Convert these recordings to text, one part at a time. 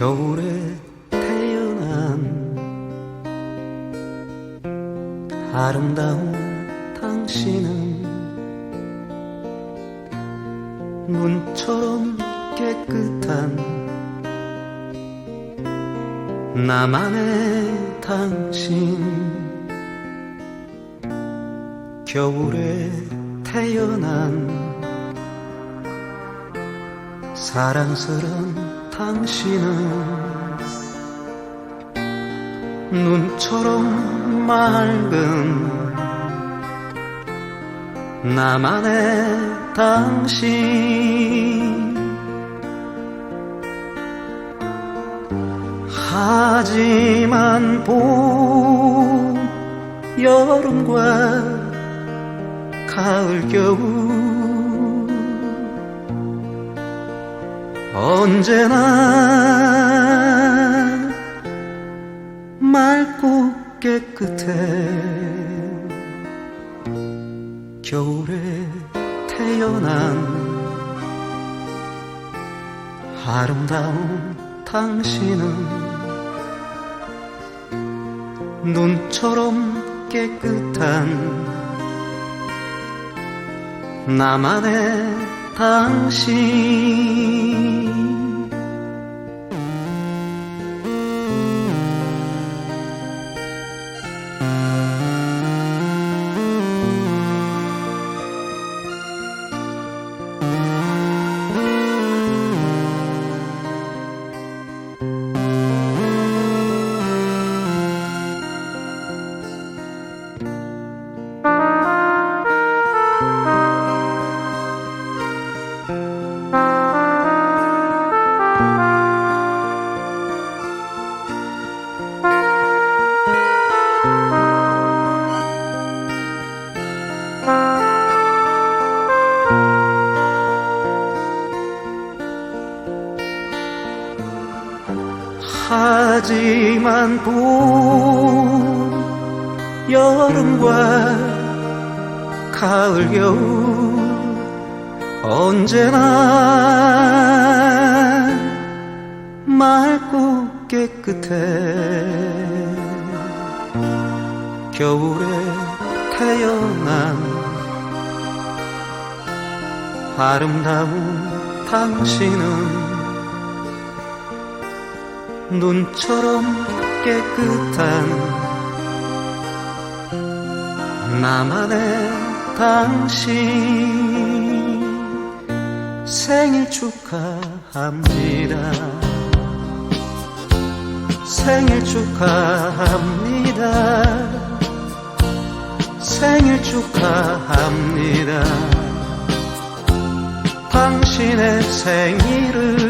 겨울에 태어난 아름다운 당신은 눈처럼 깨끗한 나만의 당신. 겨울에 태어난 사랑스런 당신은 눈처럼 맑은 나만의 당신. 하지만 봄 여름과 가을 겨울 언제나 맑고 깨끗해. 겨울에 태어난 아름다운 당신은 눈처럼 깨끗한 나만의 당신 하지만 봄 여름과 가을 겨울 언제나 맑고 깨끗해. 겨울에 태어난 아름다운 당신은 눈처럼 깨끗한 나만의 당신. 생일 축하합니다. 생일 축하합니다. 생일 축하합니다. 당신의 생일을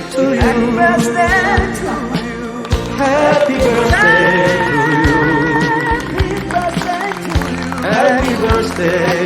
ser.